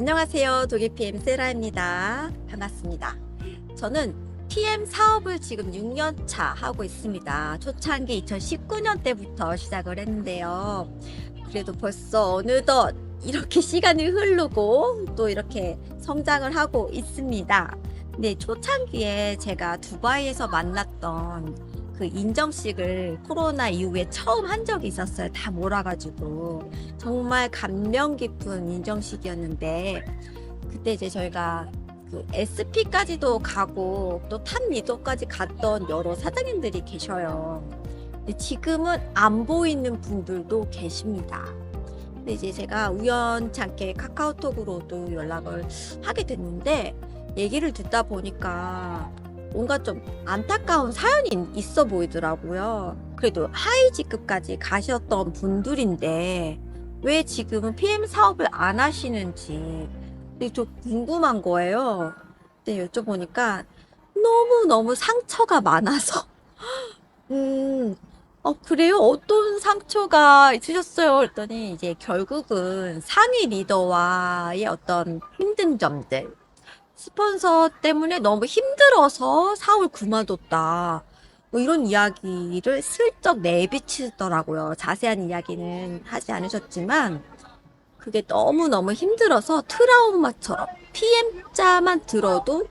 안녕하세요. 독일 PM 세라입니다. 반갑습니다. 저는 PM 사업을 지금 6년 차 하고 있습니다. 초창기 2019년 때부터 시작을 했는데요. 그래도 벌써 어느덧 이렇게 시간이 흐르고 또 이렇게 성장을 하고 있습니다. 근데 초창기에 제가 두바이에서 만났던 그 인정식을 코로나 이후에 처음 한 적이 있었어요. 다 몰아가지고. 정말 감명 깊은 인정식이었는데, 그때 이제 저희가 그 SP까지도 가고 또 탑 리더까지 갔던 여러 사장님들이 계셔요. 근데 지금은 안 보이는 분들도 계십니다. 근데 이제 제가 우연찮게 카카오톡으로도 연락을 하게 됐는데, 얘기를 듣다 보니까 뭔가 좀 안타까운 사연이 있어 보이더라고요. 그래도 하이지급까지 가셨던 분들인데 왜 지금은 PM 사업을 안 하시는지 좀 궁금한 거예요. 근데 여쭤보니까 너무너무 상처가 많아서 음, 어, 그래요? 어떤 상처가 있으셨어요? 그랬더니 이제 결국은 상위 리더와의 어떤 힘든 점들 스폰서 때문에 너무 힘들어서 사업을 그만뒀다. 뭐 이런 이야기를 슬쩍 내비치더라고요. 자세한 이야기는 하지 않으셨지만, 그게 너무너무 힘들어서 트라우마처럼 PM자만 들어도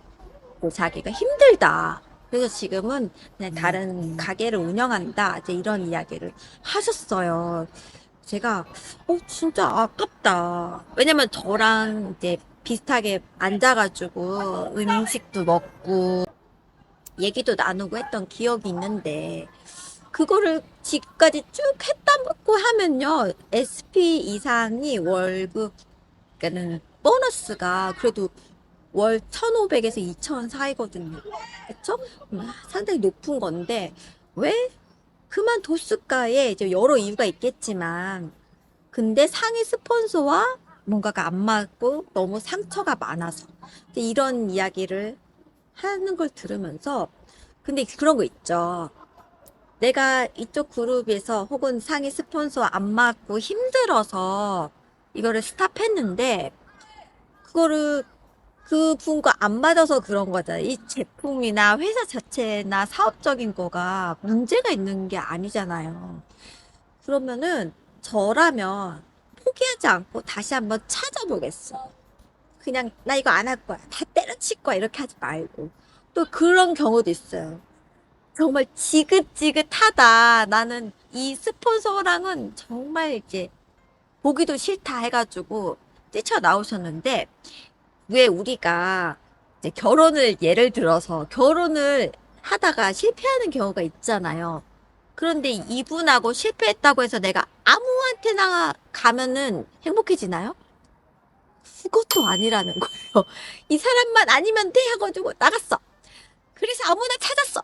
뭐 자기가 힘들다. 그래서 지금은 그냥 다른 가게를 운영한다. 이제 이런 이야기를 하셨어요. 제가, 어, 진짜 아깝다. 왜냐면 저랑 이제 비슷하게 앉아가지고 음식도 먹고 얘기도 나누고 했던 기억이 있는데 그거를 지금까지 쭉 했다고 하면요 SP 이상이 월급 그러니까는 보너스가 그래도 월 1,500에서 2,000 사이거든요. 그렇죠? 상당히 높은 건데 왜 그만뒀을까에 이제 여러 이유가 있겠지만 근데 상위 스폰서와 뭔가가 안 맞고 너무 상처가 많아서 이런 이야기를 하는 걸 들으면서 근데 그런 거 있죠. 내가 이쪽 그룹에서 혹은 상위 스폰서 안 맞고 힘들어서 이거를 스탑했는데 그거를 그 분과 안 맞아서 그런 거잖아요. 이 제품이나 회사 자체나 사업적인 거가 문제가 있는 게 아니잖아요. 그러면은 저라면 포기하지 않고 다시 한번 찾아보겠어. 그냥 나 이거 안 할 거야. 다 때려칠 거야. 이렇게 하지 말고. 또 그런 경우도 있어요. 정말 지긋지긋하다. 나는 이 스폰서랑은 정말 이제 보기도 싫다 해가지고 뛰쳐 나오셨는데 왜 우리가 이제 결혼을 예를 들어서 결혼을 하다가 실패하는 경우가 있잖아요. 그런데 이분하고 실패했다고 해서 내가 아무한테나 가면은 행복해지나요? 그것도 아니라는 거예요. 이 사람만 아니면 돼 해가지고 나갔어. 그래서 아무나 찾았어.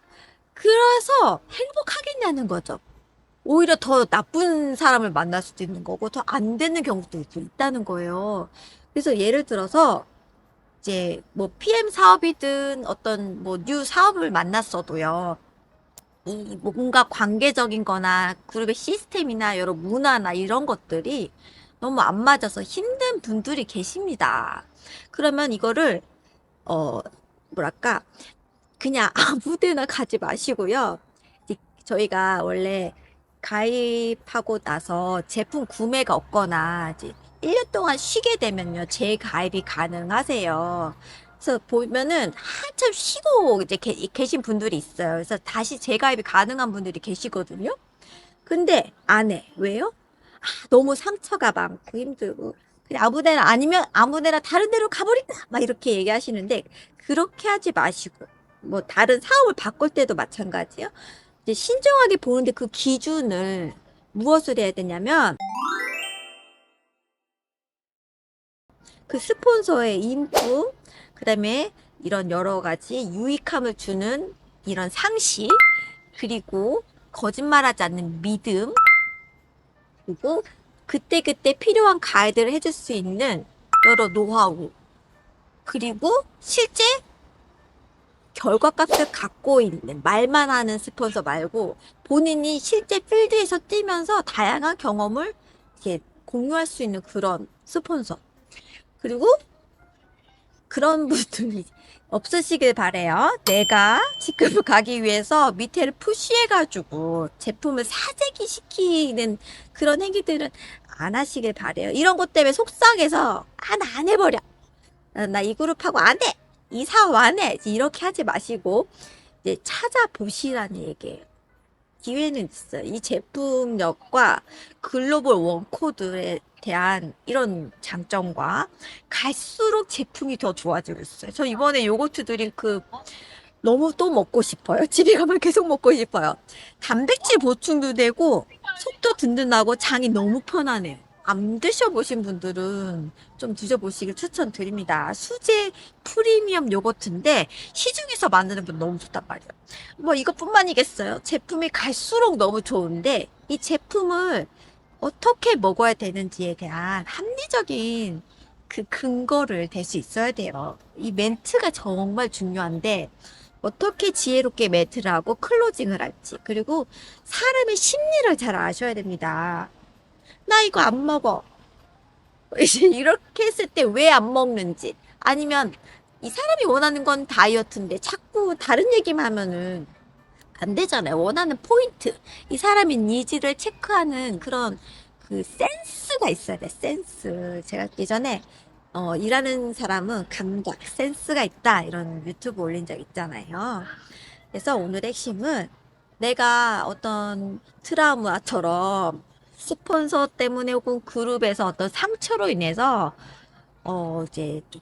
그래서 행복하겠냐는 거죠. 오히려 더 나쁜 사람을 만날 수도 있는 거고 더 안 되는 경우도 있다는 거예요. 그래서 예를 들어서 이제 뭐 PM 사업이든 어떤 뭐 뉴 사업을 만났어도요. 이 뭔가 관계적인 거나 그룹의 시스템이나 여러 문화나 이런 것들이 너무 안 맞아서 힘든 분들이 계십니다. 그러면 이거를 어 뭐랄까 그냥 아무 데나 가지 마시고요. 이- 저희가 원래 가입하고 나서 제품 구매가 없거나 이제 1년 동안 쉬게 되면요. 재가입이 가능하세요. 그래서 보면은 한참 쉬고 이제 계, 계신 분들이 있어요. 그래서 다시 재가입이 가능한 분들이 계시거든요. 근데 안 해. 왜요? 아, 너무 상처가 많고 힘들고 그냥 아무 데나 아니면 아무 데나 다른 데로 가버린다 막 이렇게 얘기하시는데 그렇게 하지 마시고 뭐 다른 사업을 바꿀 때도 마찬가지요. 이제 신중하게 보는데 그 기준을 무엇을 해야 되냐면 그 스폰서의 인품 그 다음에 이런 여러 가지 유익함을 주는 이런 상식 그리고 거짓말하지 않는 믿음 그리고 그때그때 필요한 가이드를 해줄 수 있는 여러 노하우 그리고 실제 결과값을 갖고 있는 말만 하는 스폰서 말고 본인이 실제 필드에서 뛰면서 다양한 경험을 이렇게 공유할 수 있는 그런 스폰서. 그리고 그런 분들이 없으시길 바래요. 내가 직급을 가기 위해서 밑에를 푸시해가지고 제품을 사재기 시키는 그런 행위들은 안 하시길 바래요. 이런 것 때문에 속상해서 아, 나 안 해버려. 나 이 그룹하고 안 해. 이 사업 안 해. 이렇게 하지 마시고 이제 찾아보시라는 얘기예요. 기회는 있어요. 이 제품력과 글로벌 원코드에 대한 이런 장점과 갈수록 제품이 더 좋아지고 있어요. 저 이번에 요거트 드링크 너무 또 먹고 싶어요. 집에 가면 계속 먹고 싶어요. 단백질 보충도 되고 속도 든든하고 장이 너무 편하네요. 안 드셔보신 분들은 좀 드셔보시길 추천드립니다. 수제 프리미엄 요거트인데 시중에서 만드는 분 너무 좋단 말이에요. 뭐 이것뿐만이겠어요. 제품이 갈수록 너무 좋은데 이 제품을 어떻게 먹어야 되는지에 대한 합리적인 그 근거를 댈 수 있어야 돼요. 이 멘트가 정말 중요한데 어떻게 지혜롭게 멘트를 하고 클로징을 할지 그리고 사람의 심리를 잘 아셔야 됩니다. 나 이거 안 먹어. 이렇게 했을 때 왜 안 먹는지 아니면 이 사람이 원하는 건 다이어트인데 자꾸 다른 얘기만 하면은 안 되잖아요. 원하는 포인트. 이 사람의 니즈를 체크하는 그런 그 센스가 있어야 돼. 센스. 제가 예전에 어, 일하는 사람은 감각, 센스가 있다. 이런 유튜브 올린 적 있잖아요. 그래서 오늘의 핵심은 내가 어떤 트라우마처럼 스폰서 때문에 혹은 그룹에서 어떤 상처로 인해서 어, 이제 좀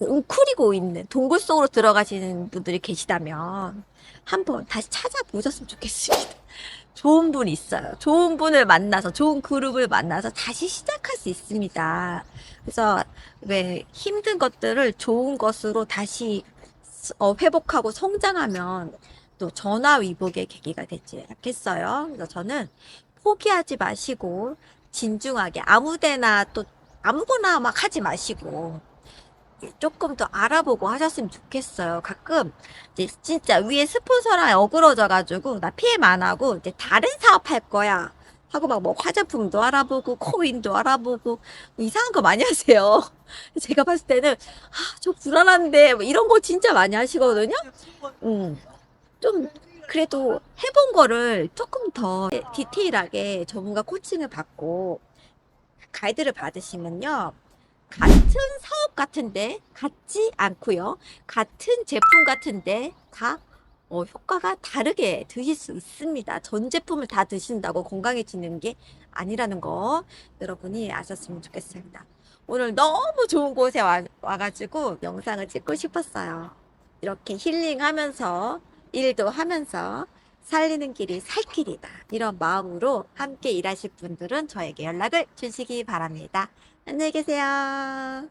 웅크리고 있는 동굴 속으로 들어가시는 분들이 계시다면 한번 다시 찾아보셨으면 좋겠습니다. 좋은 분 있어요. 좋은 분을 만나서, 좋은 그룹을 만나서 다시 시작할 수 있습니다. 그래서 왜 힘든 것들을 좋은 것으로 다시 어, 회복하고 성장하면 또 전화위복의 계기가 되지 않겠어요. 그래서 저는 포기하지 마시고 진중하게 아무데나 또 아무거나 막 하지 마시고 조금 더 알아보고 하셨으면 좋겠어요. 가끔 이제 진짜 위에 스폰서랑 어그러져가지고 나 PM 안 하고 이제 다른 사업 할 거야. 하고 막 뭐 화장품도 알아보고 코인도 알아보고 뭐 이상한 거 많이 하세요. 제가 봤을 때는 아, 저 불안한데 뭐 이런 거 진짜 많이 하시거든요. 음. 좀 그래도 해본 거를 조금 더 디테일하게 전문가 코칭을 받고 가이드를 받으시면요. 같은 사업 같은데 같지 않고요. 같은 제품 같은데 다 어, 효과가 다르게 드실 수 있습니다. 전 제품을 다 드신다고 건강해지는 게 아니라는 거 여러분이 아셨으면 좋겠습니다. 오늘 너무 좋은 곳에 와, 와가지고 영상을 찍고 싶었어요. 이렇게 힐링하면서 일도 하면서 살리는 길이 살 길이다. 이런 마음으로 함께 일하실 분들은 저에게 연락을 주시기 바랍니다. 안녕히 계세요.